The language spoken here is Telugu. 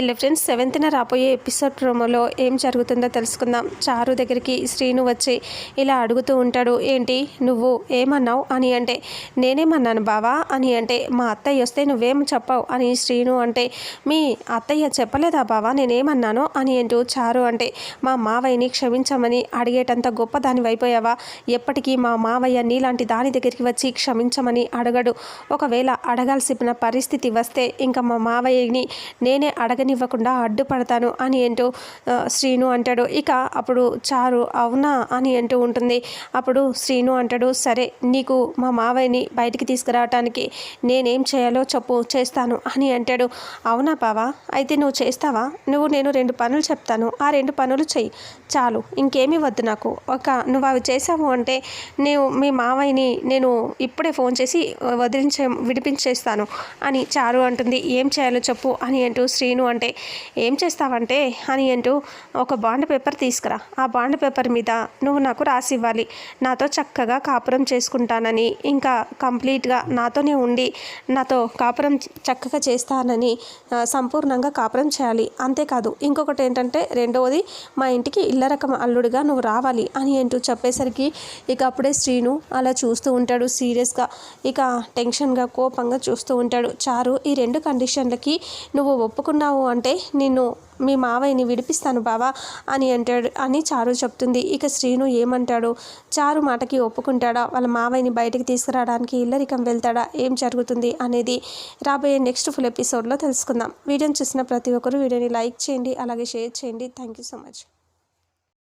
హలో ఫ్రెండ్స్ సెవెంత్న రాబోయే ఎపిసోడ్ ప్రోమోలో ఏం జరుగుతుందో తెలుసుకుందాం. చారు దగ్గరికి శ్రీను వచ్చి ఇలా అడుగుతూ ఉంటాడు ఏంటి నువ్వు ఏమన్నావు? అని అంటే నేనేమన్నాను బావా? అని అంటే మా అత్తయ్య వస్తే నువ్వేం చెప్పావు? అని శ్రీను అంటే మీ అత్తయ్య చెప్పలేదా బావా? నేనేమన్నాను? అని అంటూ చారు అంటే మా మావయ్యని క్షమించమని అడిగేటంత గొప్ప దానివైపోయావా ఎప్పటికీ మా మావయ్య నీలాంటి దాని దగ్గరికి వచ్చి క్షమించమని అడగడు. ఒకవేళ అడగాల్సిన పరిస్థితి వస్తే ఇంకా మా మావయ్యని నేనే అడగ జరగనివ్వకుండా అడ్డుపడతాను అని అంటూ శ్రీను అంటాడు. ఇక అప్పుడు చారు అవునా అని అంటూ ఉంటుంది. అప్పుడు శ్రీను అంటాడు సరే నీకు మా మావయ్యని బయటికి తీసుకురావటానికి నేనేం చేయాలో చెప్పు చేస్తాను అని అంటాడు. అవునా బావా అయితే నువ్వు చేస్తావా? నువ్వు నేను రెండు పనులు చెప్తాను. ఆ రెండు పనులు చెయ్యి. చాలు ఇంకేమీ వద్దు నాకు. ఒక నువ్వు అవి చేసావు అంటే నేను మీ మావయ్యని నేను ఇప్పుడే ఫోన్ చేసి వదిలించే విడిపించేస్తాను అని చారు అంటుంది. ఏం చేయాలో చెప్పు అని అంటూ శ్రీను అంటే ఏం చేస్తావంటే? అని అంటూ ఒక బాండ్ పేపర్ తీసుకురా. ఆ బాండ్ పేపర్ మీద నువ్వు నాకు రాసి ఇవ్వాలి. నాతో చక్కగా కాపురం చేసుకుంటానని ఇంకా కంప్లీట్గా నాతోనే ఉండి నాతో కాపురం చక్కగా చేస్తానని సంపూర్ణంగా కాపురం చేయాలి. అంతేకాదు ఇంకొకటి ఏంటంటే రెండవది మా ఇంటికి ఇళ్ళ రకం అల్లుడిగా నువ్వు రావాలి అని అంటూ చెప్పేసరికి ఇక అప్పుడే శ్రీను అలా చూస్తూ ఉంటాడు. సీరియస్గా ఇక టెన్షన్గా కోపంగా చూస్తూ ఉంటాడు. చారు ఈ రెండు కండిషన్లకి నువ్వు ఒప్పుకున్నావు అంటే నిన్ను మీ మావయ్యని విడిపిస్తాను బావా అని అంటాడు అని చారు చెప్తుంది. ఇక శ్రీను ఏమంటాడు? చారు మాటకి ఒప్పుకుంటాడా? వాళ్ళ మావయ్యని బయటికి తీసుకురావడానికి ఇల్లరికం వెళ్తాడా? ఏం జరుగుతుంది అనేది రాబోయే నెక్స్ట్ ఫుల్ ఎపిసోడ్లో తెలుసుకుందాం. వీడియోని చూసిన ప్రతి ఒక్కరు వీడియోని లైక్ చేయండి అలాగే షేర్ చేయండి. Thank you so much